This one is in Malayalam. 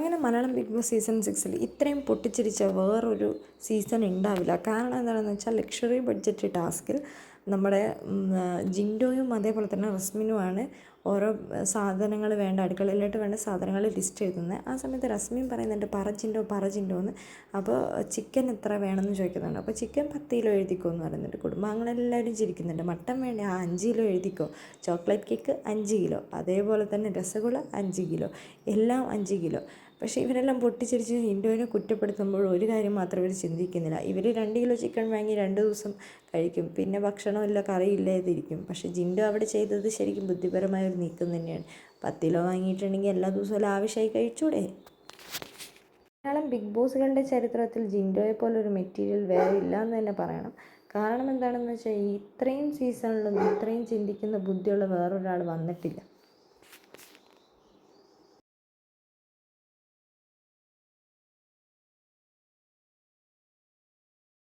അങ്ങനെ മലയാളം ബിഗ് ബോസ് സീസൺ സിക്സിൽ ഇത്രയും പൊട്ടിച്ചിരിച്ച വേറൊരു സീസൺ ഉണ്ടാവില്ല. കാരണം എന്താണെന്ന് വെച്ചാൽ ലക്ഷറി ബഡ്ജറ്റ് ടാസ്കിൽ നമ്മുടെ ജിൻഡോയും അതേപോലെ തന്നെ റസ്മിനുമാണ് ഓരോ സാധനങ്ങൾ വേണ്ട അടുക്കളയിലോട്ട് വേണ്ട സാധനങ്ങൾ ലിസ്റ്റ് എഴുതുന്നത് ആ സമയത്ത് റസ്മിൻ പറയുന്നുണ്ട് പറ ജിൻഡോ പറ ജിൻഡോ എന്ന് അപ്പോൾ ചിക്കൻ എത്ര വേണമെന്ന് ചോദിക്കുന്നുണ്ട്. അപ്പോൾ ചിക്കൻ പത്ത് കിലോ എഴുതിക്കോ എന്ന് പറയുന്നുണ്ട്. കുടുംബാംഗങ്ങളെല്ലാവരും ചിരിക്കുന്നുണ്ട്. മട്ടൻ വേണ്ട? ആ അഞ്ച് കിലോ എഴുതിക്കോ. ചോക്ലേറ്റ് കേക്ക് അഞ്ച് കിലോ. അതേപോലെ തന്നെ രസഗുള അഞ്ച് കിലോ. എല്ലാം അഞ്ച് കിലോ. പക്ഷേ ഇവരെല്ലാം പൊട്ടിച്ചിരിച്ച് ജിൻഡോനെ കുറ്റപ്പെടുത്തുമ്പോൾ ഒരു കാര്യം മാത്രം ഇവർ ചിന്തിക്കുന്നില്ല. ഇവർ രണ്ട് കിലോ ചിക്കൻ വാങ്ങി രണ്ട് ദിവസം കഴിക്കും. പിന്നെ ഭക്ഷണമില്ല കറിയില്ലാതിരിക്കും. പക്ഷേ ജിൻഡോ അവിടെ ചെയ്തത് ശരിക്കും ബുദ്ധിപരമായ ഒരു നീക്കം തന്നെയാണ്. പത്ത് കിലോ വാങ്ങിയിട്ടുണ്ടെങ്കിൽ എല്ലാ ദിവസവും ആവശ്യമായി കഴിച്ചൂടെ? മലയാളം ബിഗ് ബോസുകളുടെ ചരിത്രത്തിൽ ജിൻഡോയെ പോലൊരു മെറ്റീരിയൽ വേറെ ഇല്ല എന്ന് തന്നെ പറയണം. കാരണം എന്താണെന്ന് വെച്ചാൽ ഇത്രയും സീസണിലും ഇത്രയും ചിന്തിക്കുന്ന ബുദ്ധിയുള്ള വേറൊരാൾ വന്നിട്ടില്ല.